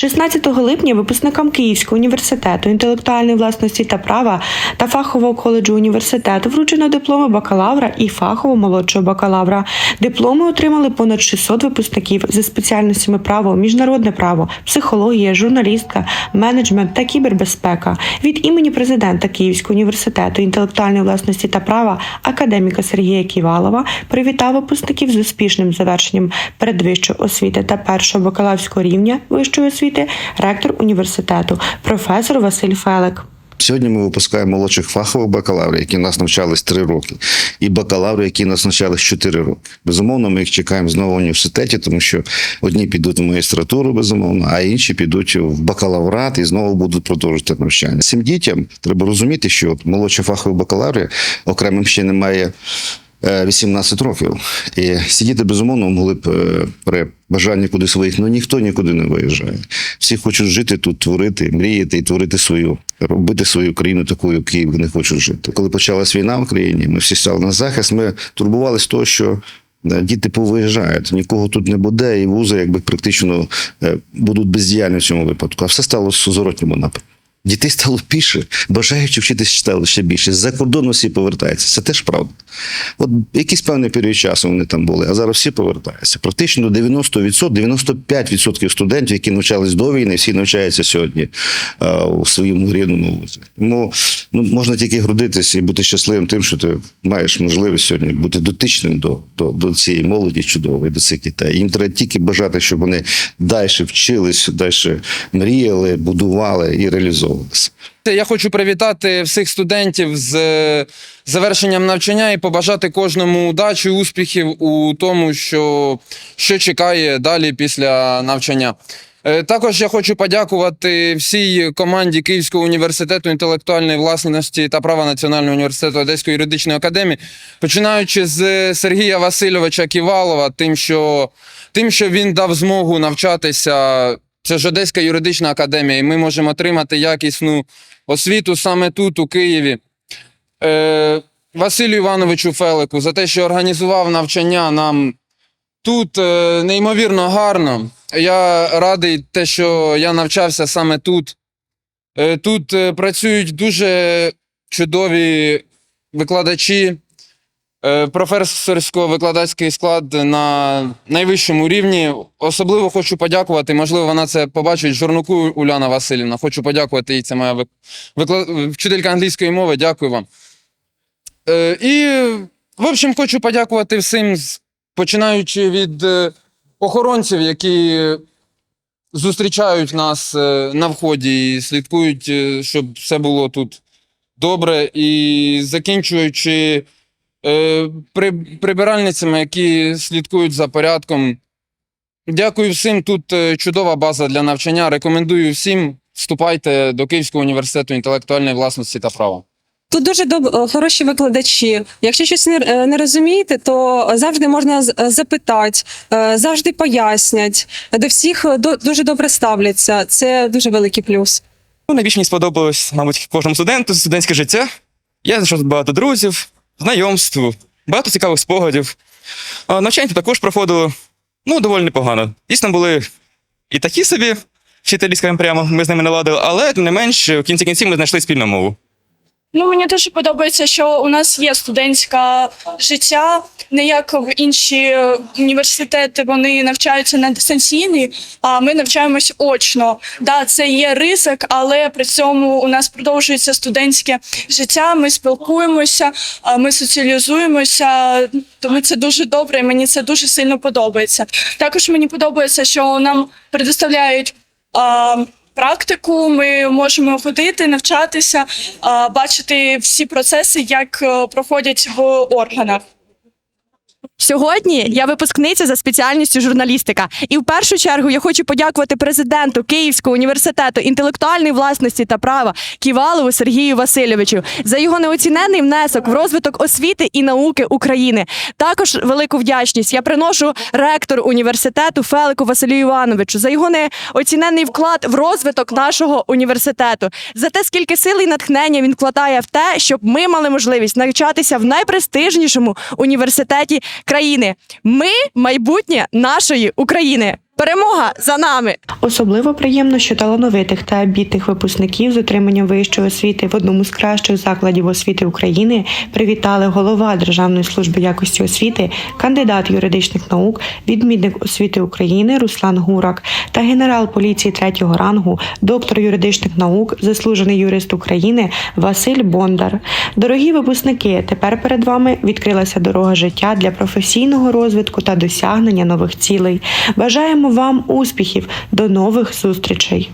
16 липня випускникам Київського університету інтелектуальної власності та права та фахового коледжу університету вручено дипломи бакалавра і фахово молодшого бакалавра. Дипломи отримали понад 600 випускників за спеціальностями право, міжнародне право, психологія, журналістика, менеджмент та кібербезпека. Від імені президента Київського університету інтелектуальної власності та права академіка Сергія Ківалова привітав випускників з успішним завершенням передвищої освіти та першого бакалаврського рівня вищої освіти ректор університету, професор Василь Фелек. Сьогодні ми випускаємо молодших фахових бакалаврів, які нас навчались 3 роки, і бакалаври, які нас навчались 4 роки. Безумовно, ми їх чекаємо знову в університеті, тому що одні підуть в магістратуру, безумовно, а інші підуть в бакалаврат і знову будуть продовжувати навчання. Цим дітям треба розуміти, що от молодші фахові бакалаври окремим ще немає. Е, 18 років. І сидіти, безумовно, могли б е, при бажанні кудись виїхати, але ніхто нікуди не виїжджає. Всі хочуть жити тут, творити, мріяти і творити свою, робити свою країну такою, якою вони хочуть жити. Коли почалась війна в країні, ми всі стали на захист, ми турбувалися того, що е, діти повиїжджають, нікого тут не буде, і вузи якби практично е, будуть бездіяльні в цьому випадку. А все стало в зворотньому напрямку. Дітей стало більше, бажаючи вчитися читали ще більше. З-за кордону всі повертаються. Це теж правда. От якийсь певний період часу вони там були, а зараз всі повертаються. Практично 90%, 95% студентів, які навчались до війни, всі навчаються сьогодні е, у своєму рідному вузі. Тому ну, можна тільки гордитися і бути щасливим тим, що ти маєш можливість сьогодні бути дотичним до, до, до цієї молоді чудової, до цих дітей. Їм треба тільки бажати, щоб вони далі вчились, далі мріяли, будували і реалізовувалися. Я хочу привітати всіх студентів з е, завершенням навчання і побажати кожному удачі, успіхів у тому, що, що чекає далі після навчання. Е, Також я хочу подякувати всій команді Київського університету інтелектуальної власності та права Національного університету Одеської юридичної академії, починаючи з Сергія Васильовича Ківалова, тим, що, тим, що він дав змогу навчатися. Це ж Одеська юридична академія, і ми можемо отримати якісну освіту саме тут, у Києві. Е, Василю Івановичу Фелику за те, що організував навчання нам тут е, неймовірно гарно. Я радий те, що я навчався саме тут. Е, тут е, працюють дуже чудові викладачі, професорсько-викладацький склад на найвищому рівні. Особливо хочу подякувати, можливо, вона це побачить журнаку Уляна Васильівна. Хочу подякувати їй. Це моя вик- викла- вчителька англійської мови. Дякую вам. Е, і, в общем, хочу подякувати всім, починаючи від е, охоронців, які зустрічають нас е, на вході і слідкують, е, щоб все було тут добре, і закінчуючи е, прибиральницями, які слідкують за порядком. Дякую всім. Тут е, чудова база для навчання. Рекомендую всім. Вступайте до Київського університету інтелектуальної власності та права. Тут дуже доб... хороші викладачі. Якщо щось не, е, не розумієте, то завжди можна е, запитати, е, завжди пояснять. До всіх е, до- дуже добре ставляться. Це дуже великий плюс. Ну, найбільше мені сподобалось, мабуть, кожному студенту студентське життя. Я знайшов багато друзів, знайомств, багато цікавих спогадів. Навчання також проходило ну, доволі непогано. Дійсно, були і такі собі вчителі, скажімо прямо, ми з ними наладили, але тим не менш, в кінці кінці ми знайшли спільну мову. Ну, мені дуже подобається, що у нас є студентське життя, не як в інші університети, вони навчаються на дистанційній, а ми навчаємось очно. Да, це є ризик, але при цьому у нас продовжується студентське життя. Ми спілкуємося, ми соціалізуємося. Тому це дуже добре. і Мені це дуже сильно подобається. Також мені подобається, що нам предоставляють. Практику, ми можемо ходити, навчатися, бачити всі процеси, як е, проходять в органах. Сьогодні я випускниця за спеціальністю журналістика, і в першу чергу я хочу подякувати президенту Київського університету інтелектуальної власності та права Ківалову Сергію Васильовичу за його неоцінений внесок в розвиток освіти і науки України. Також велику вдячність я приношу ректору університету Фелику Василю Івановичу за його неоцінений вклад в розвиток нашого університету, за те, скільки сил і натхнення він вкладає в те, щоб ми мали можливість навчатися в найпрестижнішому університеті країни. Ми майбутнє нашої України. Перемога за нами! Особливо приємно, що талановитих та амбітних випускників з отриманням вищої освіти в одному з кращих закладів освіти України привітали голова Державної служби якості освіти, кандидат юридичних наук, відмінник освіти України Руслан Гурак та генерал поліції третього рангу, доктор юридичних наук, заслужений юрист України Василь Бондар. Дорогі випускники, тепер перед вами відкрилася дорога життя для професійного розвитку та досягнення нових цілей. Бажаємо вам успіхів. До нових зустрічей!